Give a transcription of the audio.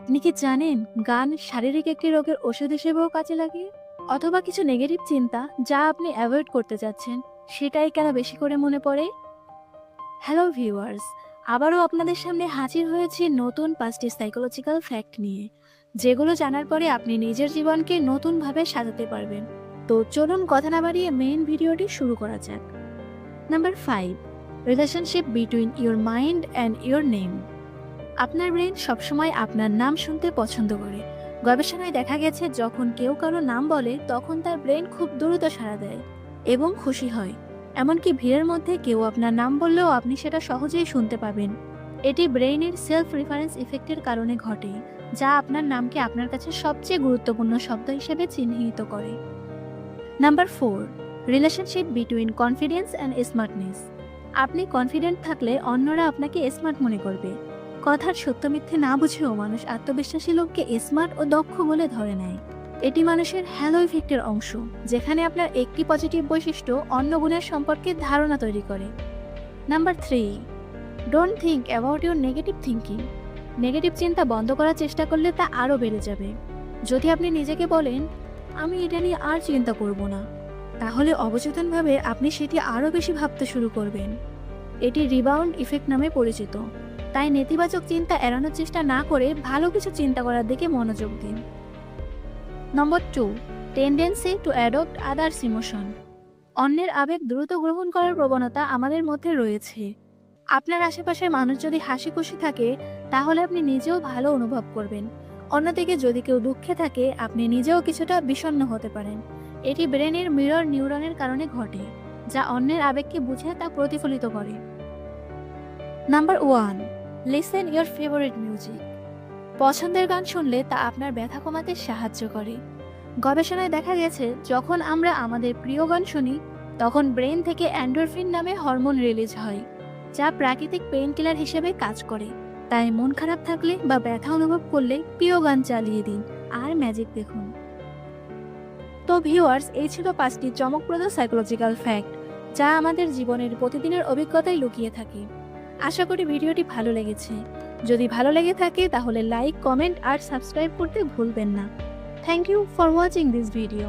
আপনি কি জানেন গান শারীরিক একটি রোগের ওষুধ হিসেবেও কাজে লাগে? অথবা কিছু নেগেটিভ চিন্তা যা আপনি অ্যাভয়েড করতে যাচ্ছেন, সেটাই কেন বেশি করে মনে পড়ে? হ্যালো ভিউয়ার্স আবারও আপনাদের সামনে হাজির হয়েছে নতুন পাঁচটি সাইকোলজিক্যাল ফ্যাক্ট নিয়ে, যেগুলো জানার পরে আপনি নিজের জীবনকে নতুনভাবে সাজাতে পারবেন। তো চলুন কথা না বাড়িয়ে মেইন ভিডিওটি শুরু করা যাক। Number five relationship between your mind and your name আপনার ব্রেন সবসময় আপনার নাম শুনতে পছন্দ করে। গবেষণায় দেখা গেছে, যখন কেউ কারও নাম বলে, তখন তার ব্রেন খুব দ্রুত সাড়া দেয় এবং খুশি হয়। এমনকি ভিড়ের মধ্যে কেউ আপনার নাম বললেও আপনি সেটা সহজেই শুনতে পাবেন। এটি ব্রেইনের সেলফ রেফারেন্স ইফেক্টের কারণে ঘটে, যা আপনার নামকে আপনার কাছে সবচেয়ে গুরুত্বপূর্ণ শব্দ হিসেবে চিহ্নিত করে। Number four relationship between confidence and smartness আপনি কনফিডেন্ট থাকলে অন্যরা আপনাকে স্মার্ট মনে করবে। কথার সত্য মিথ্যে না বুঝেও মানুষ আত্মবিশ্বাসী লোককে স্মার্ট ও দক্ষ বলে ধরে নেয়। এটি মানুষের হ্যালো ইফেক্টের অংশ, যেখানে আপনার একটি পজিটিভ বৈশিষ্ট্য অন্য গুণের সম্পর্কে ধারণা তৈরি করে। Number three don't think about your negative thinking negative চিন্তা বন্ধ করার চেষ্টা করলে তা আরও বেড়ে যাবে। যদি আপনি নিজেকে বলেন, আমি এটা নিয়ে আর চিন্তা করব না, তাহলে অবচেতনভাবে আপনি সেটি আরও বেশি ভাবতে শুরু করবেন। এটি রিবাউন্ড ইফেক্ট নামে পরিচিত। তাই নেতিবাচক চিন্তা এড়ানোর চেষ্টা না করে ভালো কিছু চিন্তা করার দিকে মনোযোগ দিন। Number two tendency to adopt others emotion অন্যের আবেগ দ্রুত গ্রহণ করার প্রবণতা আমাদের মধ্যে রয়েছে। আপনার আশেপাশের মানুষ যদি হাসি খুশি থাকে, তাহলে আপনি নিজেও ভালো অনুভব করবেন। অন্যদিকে যদি কেউ দুঃখে থাকে, আপনি নিজেও কিছুটা বিষণ্ণ হতে পারেন। এটি ব্রেনের মিরর নিউরনের কারণে ঘটে, যা অন্যের আবেগকে বুঝে তা প্রতিফলিত করে। Number one listen your favourite music পছন্দের গান শুনলে তা আপনার ব্যথা কমাতে সাহায্য করে। গবেষণায় দেখা গেছে, যখন আমরা আমাদের প্রিয় গান শুনি, তখন ব্রেন থেকে অ্যান্ডোরফিন নামে হরমোন রিলিজ হয়, যা প্রাকৃতিক পেইন কিলার হিসেবে কাজ করে। তাই মন খারাপ থাকলে বা ব্যথা অনুভব করলে প্রিয় গান চালিয়ে দিন আর ম্যাজিক দেখুন। তো ভিউয়ার্স এই ছিল পাঁচটি চমকপ্রদ সাইকোলজিক্যাল ফ্যাক্ট যা আমাদের জীবনের প্রতিদিনের অভিজ্ঞতায় লুকিয়ে থাকে। আশা করি ভিডিওটি ভালো লেগেছে। যদি ভালো লেগে থাকে তাহলে লাইক কমেন্ট আর সাবস্ক্রাইব করতে ভুলবেন না। Thank you for watching this video